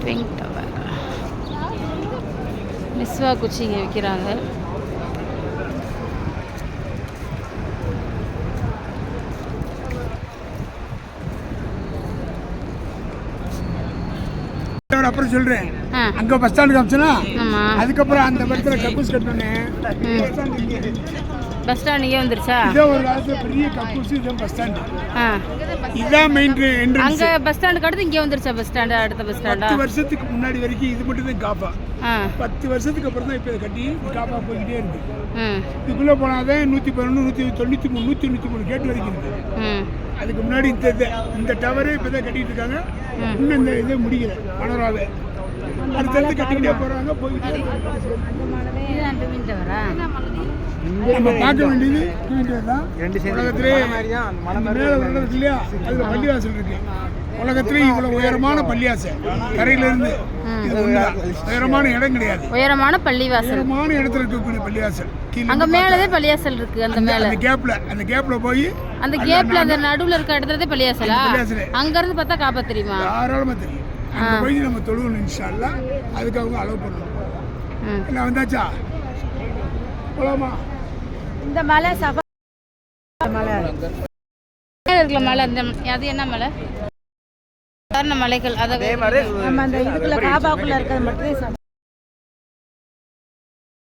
ட்விங் tower மிஸ்வா குச்சி இங்கே விற்கிறாங்க அப்புறம் சொல்றேன். அங்க பஸ் ஸ்டாண்டு காமிச்சனா? அதுக்கப்புறம் அந்த இடத்துல கக்கூஸ் கட்டணே பஸ் ஸ்டாண்ட் இங்கே வந்துருச்சா? இதே ஒரு காலத்துல பெரிய கக்கூஸ் இதான் பஸ் ஸ்டாண்டு. ஆ. இதான் மெயின் என்ட்ரன்ஸ் அங்கே பஸ் ஸ்டாண்டுக்கு அடுத்து இங்கே வந்துருச்சா பஸ் ஸ்டாண்டு அடுத்த பஸ் ஸ்டாண்டா? பத்து வருஷத்துக்கு முன்னாடி வரைக்கும் இது மட்டும் தான் காப்பா பத்து வருஷத்துக்கு அப்புறம் தான் இப்போ இதை கட்டி காப்பா போய்கிட்டே இருக்கு. இதுக்குள்ளே போனாதான் நூற்றி பதினொன்று நூற்றி தொண்ணூற்றி மூணு நூற்றி நூற்றி மூணு கேட் வரைக்கும் இருக்கு. அதுக்கு முன்னாடி இந்த இது இந்த டவரே இப்போ தான் கட்டிட்டு இருக்காங்க. இன்னும் இந்த இதே முடியல மனோராவே அடுத்தடுத்து கட்டிக்கிட்டே போகிறாங்க போய்கிட்டே இருக்காங்க. இதுதான் ட்விங் டவரா நம்ம பார்க்க வேண்டியது தூங்கிட்டு தான். உலகத்திலே மேலே இருக்கு இல்லையா? அதில் பள்ளிவாசல் இருக்கு. உலகத்திலே இவ்வளவு உயரமான பள்ளிவாசல். கரையிலிருந்து. உயரமான இடம் கிடையாது. உயரமான பள்ளிவாசல். உயரமான இடத்துல இருக்கக்கூடிய பள்ளிவாசல். அங்க மேலதே பள்ளிவாசல் இருக்கு அந்த மேல. அந்த கேப்ல அந்த கேப்ல போய் அந்த கேப்ல அந்த நடுவுல இருக்க இடத்துலதே பள்ளிவாசலா? பள்ளிவாசலு. அங்க இருந்து பார்த்தா காப்பா தெரியுமா? தாராளமா தெரியும். அங்க போய் நம்ம தொழுகணும் இன்ஷால்லா அதுக்கு அவங்க அலோவ் பண்ணணும். ம். என்ன வந்தாச்சா? போலாமா? இந்த மலை சபா மலை. மேல இருக்குல்ல மலை அந்த அது என்ன மலை? சாதாரண மலைகள் அதை நம்ம அந்த இதுக்குள்ள காபாக்குள்ள இருக்கிறது மட்டும்